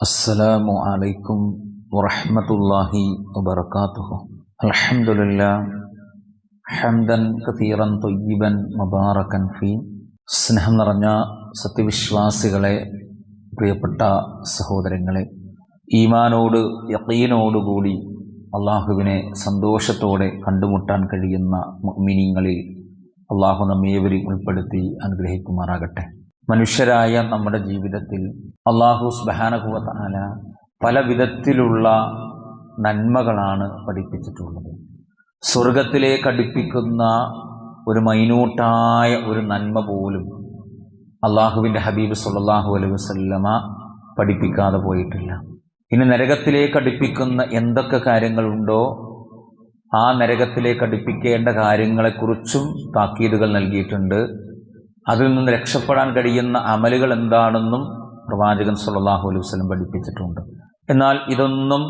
السلام عليكم ورحمة الله وبركاته الحمد لله حمدا كثيرا طيبا مباركا فيه സ്നേഹം നിറഞ്ഞ സത്യവിശ്വാസികളെ പ്രിയപ്പെട്ട സഹോദരങ്ങളെ ഈമാനോട് യക്കീനോടുകൂടി അള്ളാഹുവിനെ സന്തോഷത്തോടെ കണ്ടുമുട്ടാൻ കഴിയുന്ന മിനിങ്ങളിൽ അള്ളാഹു നമ്മേവരെയും ഉൾപ്പെടുത്തി അനുഗ്രഹിക്കുമാറാകട്ടെ മനുഷ്യരായ നമ്മുടെ ജീവിതത്തിൽ അള്ളാഹു സ്ബഹാനകുവത്താല പല വിധത്തിലുള്ള നന്മകളാണ് പഠിപ്പിച്ചിട്ടുള്ളത്. സ്വർഗത്തിലേക്ക് അടുപ്പിക്കുന്ന ഒരു മൈനൂട്ടായ ഒരു നന്മ പോലും അള്ളാഹുവിന്റെ ഹബീബ് സല്ലാഹു അലൈഹി വസല്ലമ പഠിപ്പിക്കാതെ പോയിട്ടില്ല. ഇനി നരകത്തിലേക്ക് അടുപ്പിക്കുന്ന എന്തൊക്കെ കാര്യങ്ങളുണ്ടോ ആ നരകത്തിലേക്ക് അടുപ്പിക്കേണ്ട കാര്യങ്ങളെക്കുറിച്ചും താക്കീതുകൾ നൽകിയിട്ടുണ്ട്. അതിൽ നിന്ന് രക്ഷപ്പെടാൻ കഴിയുന്ന അമലുകൾ എന്താണെന്നും പ്രവാചകൻ സുല്ലാഹു അലൈഹി വസ്ലം പഠിപ്പിച്ചിട്ടുണ്ട്. എന്നാൽ ഇതൊന്നും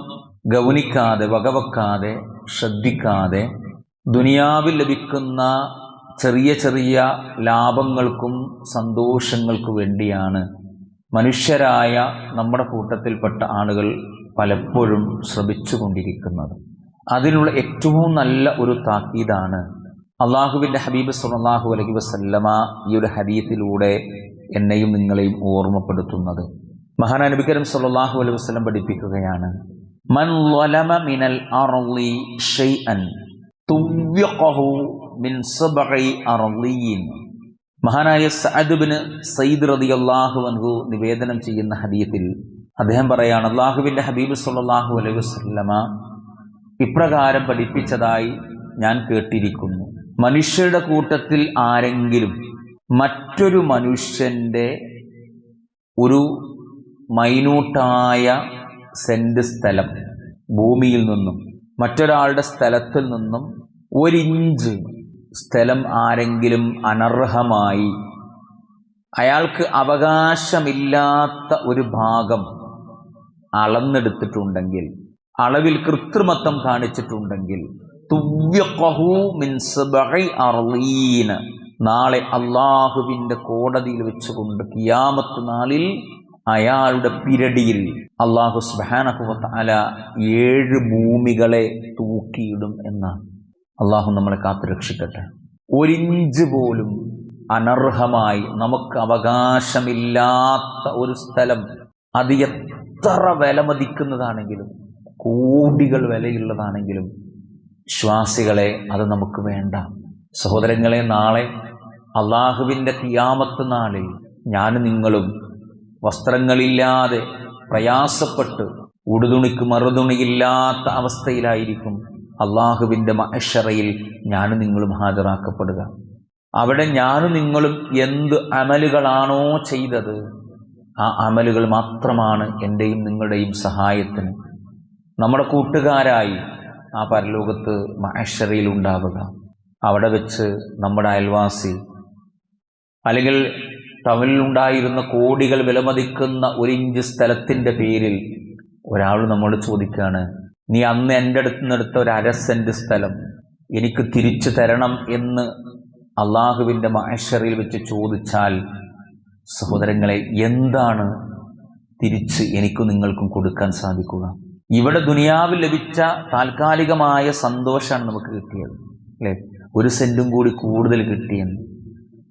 ഗൗനിക്കാതെ വകവെക്കാതെ ശ്രദ്ധിക്കാതെ ദുനിയാവിൽ ലഭിക്കുന്ന ചെറിയ ചെറിയ ലാഭങ്ങൾക്കും സന്തോഷങ്ങൾക്കു വേണ്ടിയാണ് മനുഷ്യരായ നമ്മുടെ കൂട്ടത്തിൽപ്പെട്ട ആളുകൾ പലപ്പോഴും ശ്രമിച്ചു കൊണ്ടിരിക്കുന്നത് അതിനുള്ള ഏറ്റവും നല്ല ഒരു താക്കീതാണ് അള്ളാഹുവിന്റെ ഹബീബ് സുല്ലാഹു അലഹി വസല്ലമ ഈ ഒരു ഹദീത്തിലൂടെ എന്നെയും നിങ്ങളെയും ഓർമ്മപ്പെടുത്തുന്നത്. മഹാനബിക്കരം സല്ലാഹു അലൈഹി വസ്ലം പഠിപ്പിക്കുകയാണ് മൻ മിനൽ അർളി ഷൈഅൻ മിൻ മഹാനായ സഅദുബിന് സയ്യിദ് റളിയല്ലാഹു അൻഹു നിവേദനം ചെയ്യുന്ന ഹദീത്തിൽ അദ്ദേഹം പറയാണ് അള്ളാഹുവിന്റെ ഹബീബ് സല്ലല്ലാഹു അലൈഹി വസല്ലമ ഇപ്രകാരം പഠിപ്പിച്ചതായി ഞാൻ കേട്ടിരിക്കുന്നു. മനുഷ്യരുടെ കൂട്ടത്തിൽ ആരെങ്കിലും മറ്റൊരു മനുഷ്യന്റെ ഒരു മൈനൂട്ടായ സെന്റ് സ്ഥലം ഭൂമിയിൽ നിന്നും മറ്റൊരാളുടെ സ്ഥലത്തിൽ നിന്നും ഒരിഞ്ച് സ്ഥലം ആരെങ്കിലും അനർഹമായി അയാൾക്ക് അവകാശമില്ലാത്ത ഒരു ഭാഗം അളന്നെടുത്തിട്ടുണ്ടെങ്കിൽ അളവിൽ കൃത്രിമത്വം കാണിച്ചിട്ടുണ്ടെങ്കിൽ നാളെ അള്ളാഹുവിന്റെ കോടതിയിൽ വെച്ചുകൊണ്ട് കിയാമത്ത് നാളിൽ അയാളുടെ പിരടിയിൽ അള്ളാഹു സുബാനഹുവത്ത് അല ഏഴ് ഭൂമികളെ തൂക്കിയിടും എന്നാണ്. അള്ളാഹു നമ്മളെ കാത്തു രക്ഷിക്കട്ടെ. ഒരിഞ്ച് പോലും അനർഹമായി നമുക്ക് അവകാശമില്ലാത്ത ഒരു സ്ഥലം അത് എത്ര വിലമതിക്കുന്നതാണെങ്കിലും കോടികൾ വിലയുള്ളതാണെങ്കിലും വിശ്വാസികളെ അത് നമുക്ക് വേണ്ട. സഹോദരങ്ങളെ നാളെ അള്ളാഹുവിന്റെ തിയാമത്ത് നാളിൽ ഞാൻ നിങ്ങളും വസ്ത്രങ്ങളില്ലാതെ പ്രയാസപ്പെട്ട് ഉടുതുണിക്ക് മറുതുണിയില്ലാത്ത അവസ്ഥയിലായിരിക്കും അള്ളാഹുവിന്റെ മഹഷറയിൽ ഞാൻ നിങ്ങളും ഹാജരാക്കപ്പെടുക. അവിടെ ഞാൻ നിങ്ങളും എന്ത് അമലുകളാണോ ചെയ്തത് ആ അമലുകൾ മാത്രമാണ് എന്റെയും നിങ്ങളുടെയും സഹായത്തിന്. നമ്മുടെ കൂട്ടുകാരായി ആ പരലോകത്ത് മഹേശ്വരയിൽ ഉണ്ടാവുക. അവിടെ വെച്ച് നമ്മുടെ അയൽവാസി അല്ലെങ്കിൽ ടൗണിലുണ്ടായിരുന്ന കോടികൾ വിലമതിക്കുന്ന ഒരു ഇഞ്ച് സ്ഥലത്തിന്റെ പേരിൽ ഒരാൾ നമ്മോട് ചോദിക്കുകയാണ് നീ അന്ന് എന്റെ അടുത്ത് നിന്നെടുത്ത ഒരു അരസെന്റ് സ്ഥലം എനിക്ക് തിരിച്ചു തരണം എന്ന് അള്ളാഹുവിന്റെ മഹഷറിൽ വെച്ച് ചോദിച്ചാൽ സഹോദരങ്ങളെ എന്താണ് തിരിച്ച് എനിക്കും നിങ്ങൾക്കും കൊടുക്കാൻ സാധിക്കുക? ഇവിടെ ദുനിയാവിൽ ലഭിച്ച താൽക്കാലികമായ സന്തോഷമാണ് നമുക്ക് കിട്ടിയത് അല്ലേ? ഒരു സെന്റും കൂടി കൂടുതൽ കിട്ടിയെന്ന്.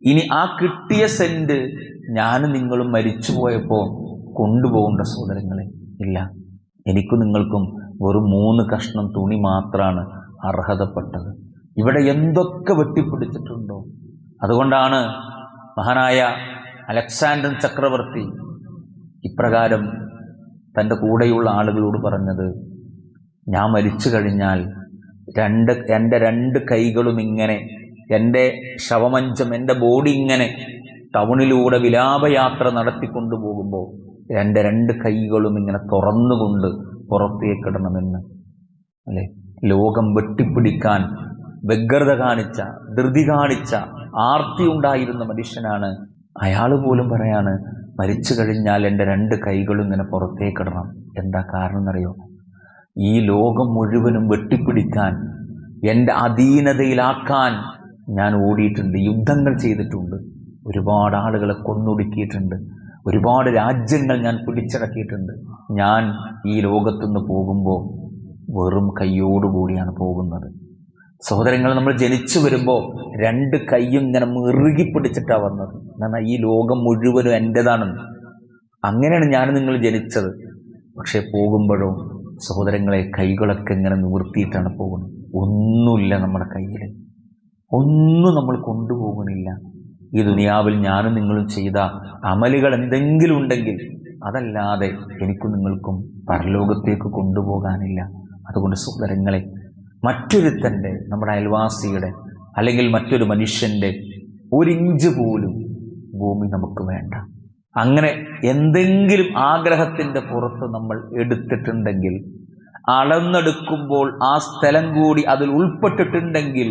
ഇനി ആ കിട്ടിയ സെന്റ് ഞാനും നിങ്ങളും മരിച്ചു പോയപ്പോൾ കൊണ്ടുപോകേണ്ട സഹോദരങ്ങളെ ഇല്ല. എനിക്കും നിങ്ങൾക്കും വെറും മൂന്ന് കഷ്ണം തുണി മാത്രമാണ് അർഹതപ്പെട്ടത്. ഇവിടെ എന്തൊക്കെ വെട്ടിപ്പിടിച്ചിട്ടുണ്ടോ? അതുകൊണ്ടാണ് മഹാനായ അലക്സാണ്ടർ ചക്രവർത്തി ഇപ്രകാരം തന്റെ കൂടെയുള്ള ആളുകളോട് പറഞ്ഞത് ഞാൻ മരിച്ചു കഴിഞ്ഞാൽ രണ്ട് എന്റെ രണ്ട് കൈകളും ഇങ്ങനെ എന്റെ ശവമഞ്ചം എന്റെ ബോഡി ഇങ്ങനെ ടൗണിലൂടെ വിലാപയാത്ര നടത്തിക്കൊണ്ടു പോകുമ്പോൾ എന്റെ രണ്ട് കൈകളും ഇങ്ങനെ തുറന്നുകൊണ്ട് പുറത്തേക്കിടണമെന്ന് അല്ലേ? ലോകം വെട്ടിപ്പിടിക്കാൻ വ്യഗ്രത കാണിച്ച ധൃതി കാണിച്ച ആർത്തി ഉണ്ടായിരുന്ന മനുഷ്യനാണ്. അയാൾ പോലും പറയാണ് മരിച്ചു കഴിഞ്ഞാൽ എന്റെ രണ്ട് കൈകളും ഇങ്ങനെ പുറത്തേക്കിടണം. എന്താ കാരണം എന്നറിയോ ഈ ലോകം മുഴുവനും വെട്ടിപ്പിടിക്കാൻ എന്റെ അധീനതയിലാക്കാൻ ഞാൻ ഓടിയിട്ടുണ്ട്. യുദ്ധങ്ങൾ ചെയ്തിട്ടുണ്ട്. ഒരുപാട് ആളുകളെ കൊന്നൊടുക്കിയിട്ടുണ്ട്. ഒരുപാട് രാജ്യങ്ങൾ ഞാൻ പിടിച്ചടക്കിയിട്ടുണ്ട്. ഞാൻ ഈ ലോകത്തുനിന്ന് പോകുമ്പോൾ വെറും കയ്യോടുകൂടിയാണ് പോകുന്നത്. സഹോദരങ്ങൾ നമ്മൾ ജനിച്ചു വരുമ്പോൾ രണ്ട് കൈയും ഇങ്ങനെ മുറുകി പിടിച്ചിട്ടാണ് വന്നത്. എന്നാൽ ഈ ലോകം മുഴുവനും എന്റെതാണെന്ന് അങ്ങനെയാണ് ഞാൻ നിങ്ങൾ ജനിച്ചത്. പക്ഷേ പോകുമ്പോഴും സഹോദരങ്ങളെ കൈകളൊക്കെ ഇങ്ങനെ നിവർത്തിയിട്ടാണ് പോകുന്നത്. ഒന്നുമില്ല നമ്മുടെ കയ്യിൽ ഒന്നും നമ്മൾ കൊണ്ടുപോകണില്ല ഈ ദുനിയാവിൽ ഞാനും നിങ്ങളും ചെയ്ത അമലുകൾ എന്തെങ്കിലും ഉണ്ടെങ്കിൽ അതല്ലാതെ എനിക്കും നിങ്ങൾക്കും പരലോകത്തേക്ക് കൊണ്ടുപോകാനില്ല. അതുകൊണ്ട് സഹോദരങ്ങളെ മറ്റൊരുത്തന്റെ നമ്മുടെ അയൽവാസിയുടെ അല്ലെങ്കിൽ മറ്റൊരു മനുഷ്യന്റെ ഒരിഞ്ച് പോലും ഭൂമി നമുക്ക് വേണ്ട. അങ്ങനെ എന്തെങ്കിലും ആഗ്രഹത്തിന്റെ പുറത്ത് നമ്മൾ എടുത്തിട്ടുണ്ടെങ്കിൽ അളന്നെടുക്കുമ്പോൾ ആ സ്ഥലം കൂടി അതിൽ ഉൾപ്പെട്ടിട്ടുണ്ടെങ്കിൽ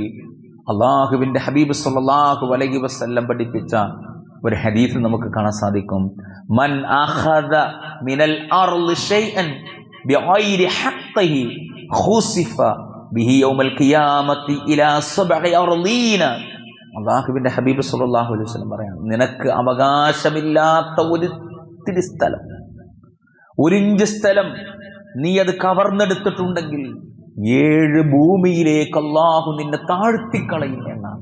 അള്ളാഹുവിന്റെ ഹബീബ് സല്ലല്ലാഹു അലൈഹി വസ്ല്ലം പഠിപ്പിച്ച ഒരു ഹദീസ് നമുക്ക് കാണാൻ സാധിക്കും. മൻ മിനൽ ഷൈഅൻ ബിഗൈരി ഖുസിഫ ബിഹി യൗമൽ ഖിയാമത്തി ഇലാ ഹബീബ് സല്ലല്ലാഹു അലൈഹി വസല്ലം പറയാണ് നിനക്ക് അവകാശമില്ലാത്ത ഒരിത്തിരി സ്ഥലം ഒരിഞ്ച് സ്ഥലം നീ അത് കവർന്നെടുത്തിട്ടുണ്ടെങ്കിൽ ഏഴ് ഭൂമിയിലേക്ക് അള്ളാഹു നിന്നെ താഴ്ത്തിക്കളയും എന്നാണ്.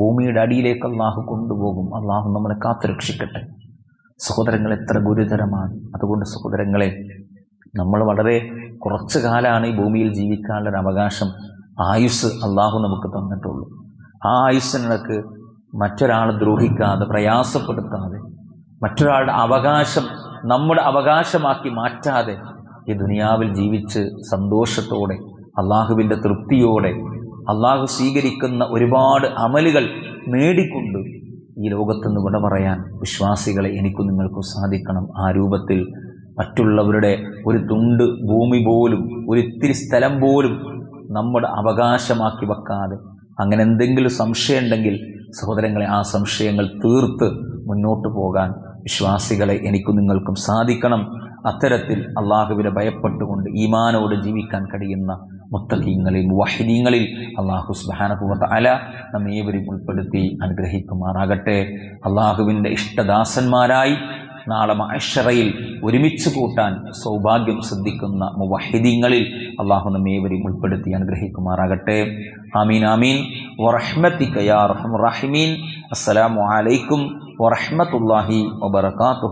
ഭൂമിയുടെ അടിയിലേക്ക് അള്ളാഹു കൊണ്ടുപോകും. അള്ളാഹു നമ്മളെ കാത്തുരക്ഷിക്കട്ടെ സഹോദരങ്ങൾ എത്ര ഗുരുതരമാണ്. അതുകൊണ്ട് സഹോദരങ്ങളെ നമ്മൾ വളരെ കുറച്ചു കാലമാണ് ഈ ഭൂമിയിൽ ജീവിക്കാനുള്ള ഒരു അവകാശം ആയുസ് അള്ളാഹു നമുക്ക് തന്നിട്ടുള്ളൂ. ആ ആയുസ്സിനിടക്ക് മറ്റൊരാൾ ദ്രോഹിക്കാതെ പ്രയാസപ്പെടുത്താതെ മറ്റൊരാളുടെ അവകാശം നമ്മുടെ അവകാശമാക്കി മാറ്റാതെ ഈ ദുനിയാവിൽ ജീവിച്ച് സന്തോഷത്തോടെ അള്ളാഹുവിന്റെ തൃപ്തിയോടെ അള്ളാഹു സ്വീകരിക്കുന്ന ഒരുപാട് അമലുകൾ നേടിക്കൊണ്ട് ഈ ലോകത്തുനിന്ന് വിട പറയാൻ വിശ്വാസികളെ എനിക്കും നിങ്ങൾക്കും സാധിക്കണം. ആ രൂപത്തിൽ മറ്റുള്ളവരുടെ ഒരു തുണ്ട് ഭൂമി പോലും ഒരിത്തിരി സ്ഥലം പോലും നമ്മുടെ അവകാശമാക്കി വെക്കാതെ അങ്ങനെ എന്തെങ്കിലും സംശയം ഉണ്ടെങ്കിൽ സഹോദരങ്ങളെ ആ സംശയങ്ങൾ തീർത്ത് മുന്നോട്ട് പോകാൻ വിശ്വാസികളെ എനിക്കും നിങ്ങൾക്കും സാധിക്കണം. അത്തരത്തിൽ അള്ളാഹുവിനെ ഭയപ്പെട്ടുകൊണ്ട് ഈമാനോട് ജീവിക്കാൻ കഴിയുന്ന മുത്തലീങ്ങളിൽ വഹിദീങ്ങളിൽ അള്ളാഹു സുബാനപൂവത്ത അല നമ്മേവരും ഉൾപ്പെടുത്തി അനുഗ്രഹിക്കുമാറാകട്ടെ. അള്ളാഹുവിന്റെ ഇഷ്ടദാസന്മാരായി നാളെ മഹഷറയിൽ ഒരുമിച്ച് കൂട്ടാൻ സൗഭാഗ്യം ശ്രദ്ധിക്കുന്ന മുവഹിദീങ്ങളിൽ അള്ളാഹു നമ്മേവരെയും ഉൾപ്പെടുത്തി അനുഗ്രഹിക്കുമാറാകട്ടെ. ആമീൻ ആമീൻ. വറഹ്മത്തി യാ റഹ്മ റഹിമീൻ. അസ്സലാമു അലൈക്കും വറഹ്മത്തുള്ളാഹി വബറകാതുഹു.